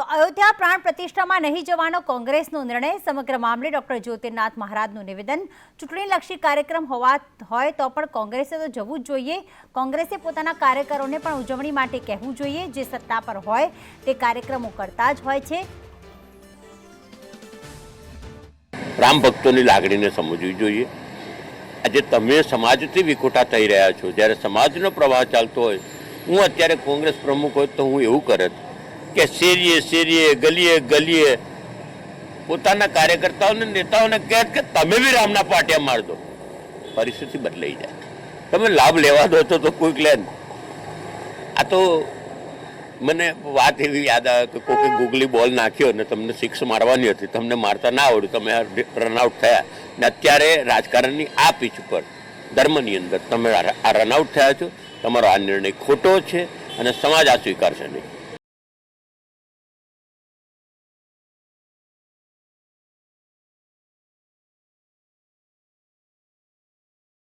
તો અયોધ્યા પ્રાણ પ્રતિષ્ઠામાં નહીં જવાનો કોંગ્રેસનો નિર્ણય, સમગ્ર મામલે ડોક્ટર જ્યોતિર્નાથ મહારાજનું નિવેદન. ચૂંટણીલક્ષી કાર્યક્રમ હોવા હોય તો પણ કોંગ્રેસે તો જવું જ જોઈએ. કોંગ્રેસે પોતાના કાર્યકરોને પણ ઉજવણી માટે કહેવું જોઈએ. જે સત્તા પર હોય તે કાર્યક્રમો કરતા જ હોય છે. રામ ભક્તોની લાગણીને સમજવી જોઈએ. આજે તમે સમાજથી વિખોટા થઈ રહ્યા છો. જ્યારે સમાજનો પ્રવાહ ચાલતો હોય, હું અત્યારે કોંગ્રેસ પ્રમુખ હોય તો હું એવું કરત કે શેરીએ શેરીએ, ગલીએ ગલીએ. પોતાના કાર્યકર્તાઓને, નેતાઓને કહે કે તમે બી રામના પાટિયા માર દો. પરિસ્થિતિ બદલાઈ જાય. તમે લાભ લેવા દો તો તો કોઈક લે આ તો મને વાત એવી યાદ આવે કે કોઈકે ગુગલી બોલ નાખ્યો ને તમને સિક્સ મારવાની હતી. તમને મારતા ના આવડ્યું. તમે રનઆઉટ થયા. ને અત્યારે રાજકારણની આ પીચ પર ધર્મની અંદર તમે આ રનઆઉટ થયા છો. તમારો આ નિર્ણય ખોટો છે અને સમાજ આ સ્વીકારશે નહીં.